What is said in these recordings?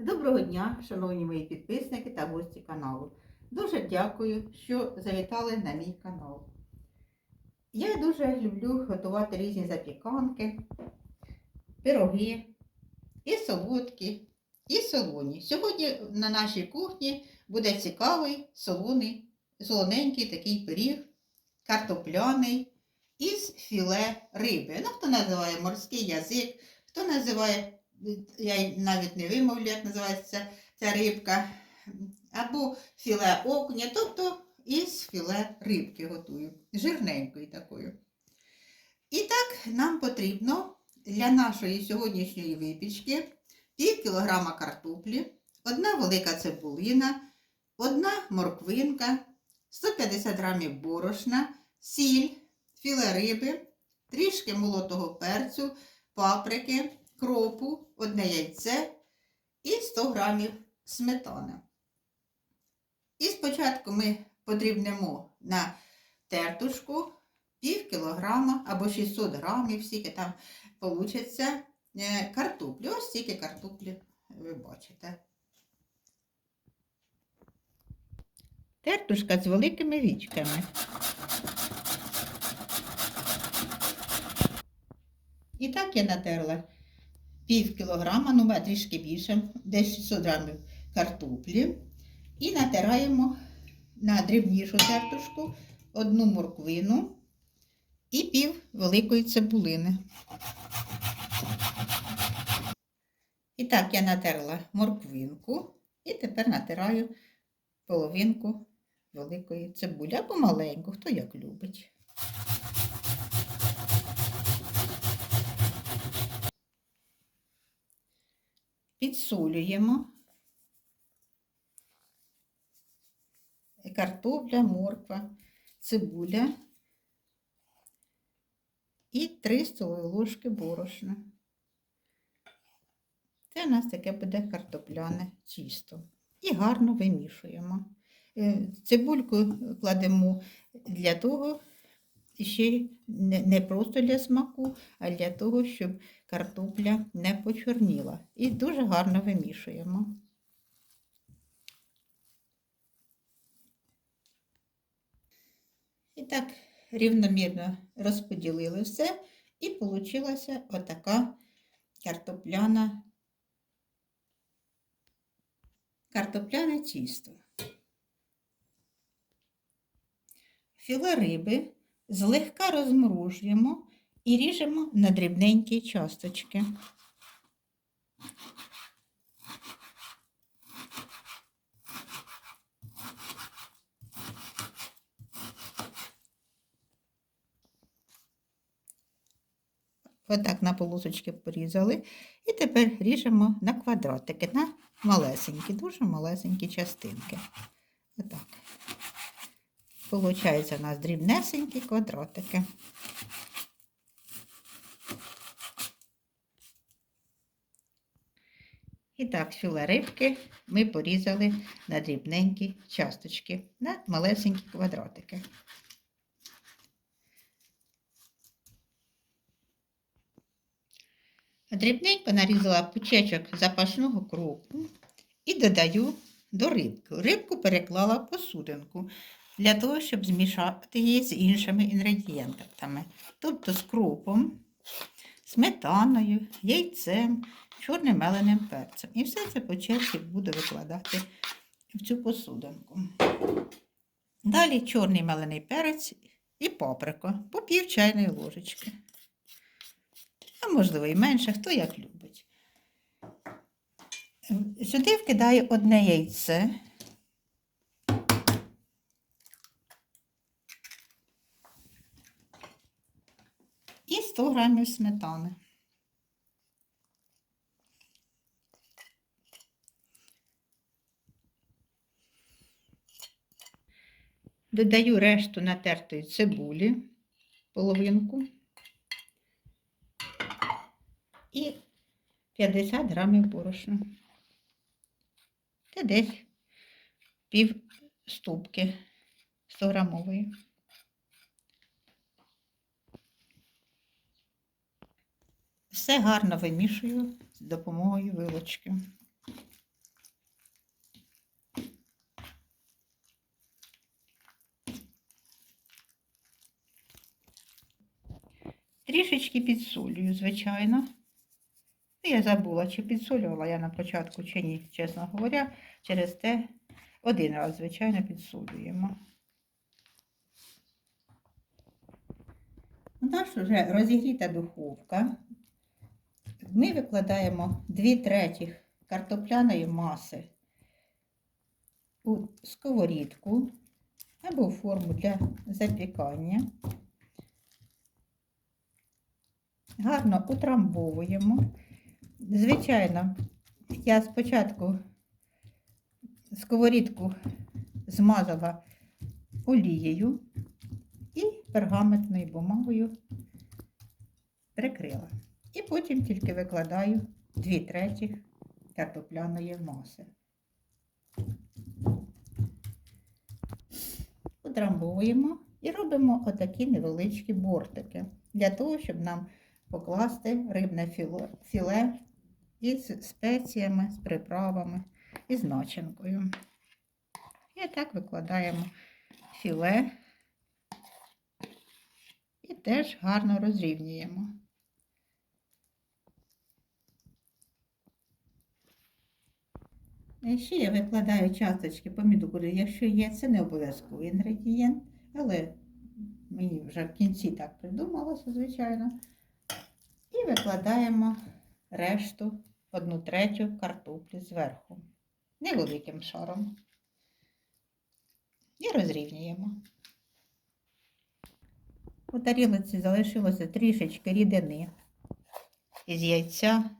Доброго дня, шановні мої підписники та гості каналу. Дуже дякую, що завітали на мій канал. Я дуже люблю готувати різні запіканки, пироги, і солодкі, і солоні. Сьогодні на нашій кухні буде цікавий солоний, солоненький такий пиріг, картопляний із філе риби. Ну, хто називає морський язик, хто називає я навіть не вимовлю, як називається ця рибка, або філе окуня, тобто із філе рибки готую, жирненькою такою. І так, нам потрібно для нашої сьогоднішньої випічки пів кілограма картоплі, одна велика цибулина, одна морквинка, 150 грамів борошна, сіль, філе риби, трішки молотого перцю, паприки, кропу, одне яйце і 100 грамів сметани. І спочатку ми подрібнемо на тертушку пів кілограма або 600 грамів, скільки там вийде картоплі. Ось стільки картоплі ви бачите. Тертушка з великими вічками. І так я натерла пів кілограма, ну трішки більше, десь 600 грамів картоплі. І натираємо на дрібнішу тертушку одну морквину і пів великої цибулини. І так я натерла морквинку і тепер натираю половинку великої цибулі або маленьку, хто як любить. Підсолюємо картопля, морква, цибуля і 3 столові ложки борошна. Це у нас таке буде картопляне тісто. І гарно вимішуємо. Е, Цибульку кладемо для того, ще не просто для смаку, а для того, щоб картопля не почорніла. І дуже гарно вимішуємо. І так рівномірно розподілили все, і вийшла отака картопляна, картопляне тісто. Філе риби злегка розмружуємо і ріжемо на дрібненькі часточки. Отак на полосочки порізали. І тепер ріжемо на квадратики, на малесенькі, дуже малесенькі частинки. Отак. Получається у нас дрібнесенькі квадратики. І так, філе рибки ми порізали на дрібненькі часточки, на малесенькі квадратики. Дрібненько нарізала пучечок запашного кропу і додаю до рибки. Рибку переклала в посудинку для того, щоб змішати її з іншими інгредієнтами. Тобто з кропом, сметаною, яйцем, чорним меленим перцем. І все це по черзі буду викладати в цю посудинку. Далі чорний мелений перець і паприка по пів чайної ложечки. А можливо і менше, хто як любить. Сюди вкидаю одне яйце. І 100 грамів сметани. Додаю решту натертої цибулі, половинку і 50 грамів борошна. Це десь пів ступки 100 грамової. Все гарно вимішую з допомогою вилочки. Трішечки підсолюю, звичайно. Ну, я забула, чи підсолювала я на початку, чи ні, чесно говоря, через те один раз, звичайно, підсолюємо. У нас вже розігріта духовка ми викладаємо 2 третіх картопляної маси у сковорідку або в форму для запікання. Гарно утрамбовуємо. Звичайно, я спочатку сковорідку змазала олією і пергаментною бумагою прикрила. І потім тільки викладаю 2 третіх картопляної маси. Утрамбовуємо і робимо отакі невеличкі бортики для того, щоб нам покласти рибне філе із спеціями, з приправами і з начинкою. І так викладаємо філе і теж гарно розрівнюємо. І ще я викладаю часточки помідори, якщо є, це не обов'язковий інгредієнт, але мені вже в кінці так придумалося, звичайно. І викладаємо решту, одну третю картоплі зверху, невеликим шаром. І розрівнюємо. У тарілиці залишилося трішечки рідини із яйця,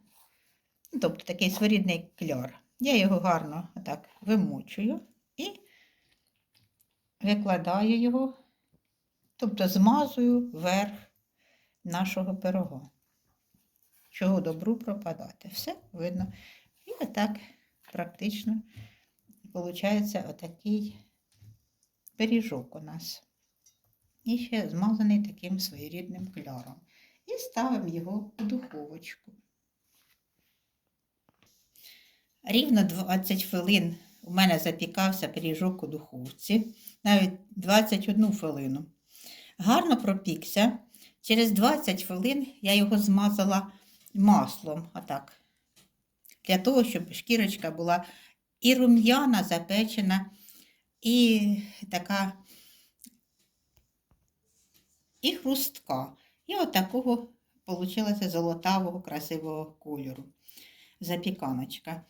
тобто такий своєрідний кляр. Я його гарно так вимочую і викладаю його, тобто змазую верх нашого пирога. Чого добру пропадати. Все видно. І отак практично виходить отакий пиріжок у нас. І ще змазаний таким своєрідним кляром. І ставимо його у духовочку. Рівно 20 хвилин у мене запікався пиріжок у духовці, навіть 21 хвилину. Гарно пропікся. Через 20 хвилин я його змазала маслом, отак, для того, щоб шкірочка була і рум'яна, запечена, і така і хрустка. І от такого вийшло золотавого, красивого кольору. Запіканочка.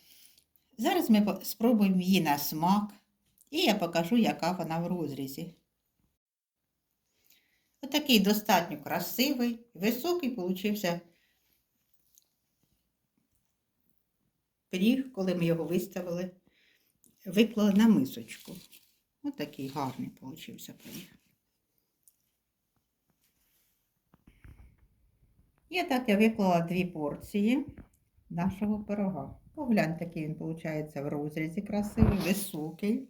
Зараз ми спробуємо її на смак, і я покажу, яка вона в розрізі. Отакий достатньо красивий, високий получився пиріг, коли ми його виставили, виклали на мисочку. Отакий гарний получився пиріг. І так я виклала дві порції нашого пирога. Погляньте, який він виходить в розрізі красивий, високий.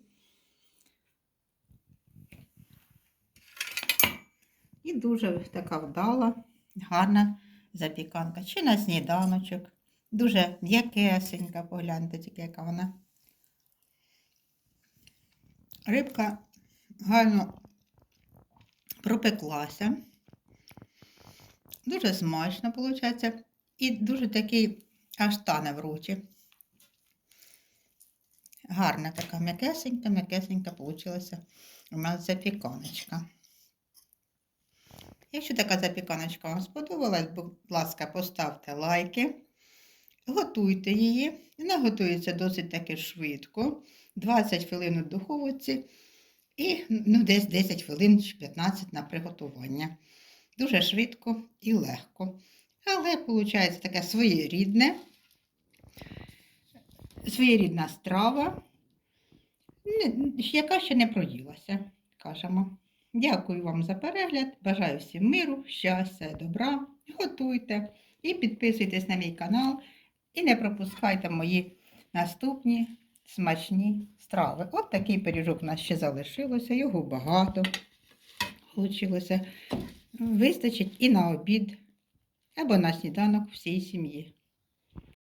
І дуже така вдала, гарна запіканка. Чи на сніданочок. Дуже м'якесенька, погляньте, тільки яка вона. Рибка гарно пропеклася. Дуже смачно, виходить. І дуже такий аж тане в роті. Гарна така м'якесенька, м'якесенька получилася у нас запіканочка. Якщо така запіканочка вам сподобалась, будь ласка, поставте лайки, готуйте її. Вона готується досить таки швидко. 20 хвилин у духовці і ну, десь 10 хвилин чи 15 на приготування. Дуже швидко і легко. Але виходить таке своєрідне, своєрідна страва, яка ще не проїлася, кажемо. Дякую вам за перегляд. Бажаю всім миру, щастя, добра. Готуйте і підписуйтесь на мій канал. І не пропускайте мої наступні смачні страви. От такий пиріжок у нас ще залишилося, його багато получилося. Вистачить і на обід, або на сніданок всій сім'ї.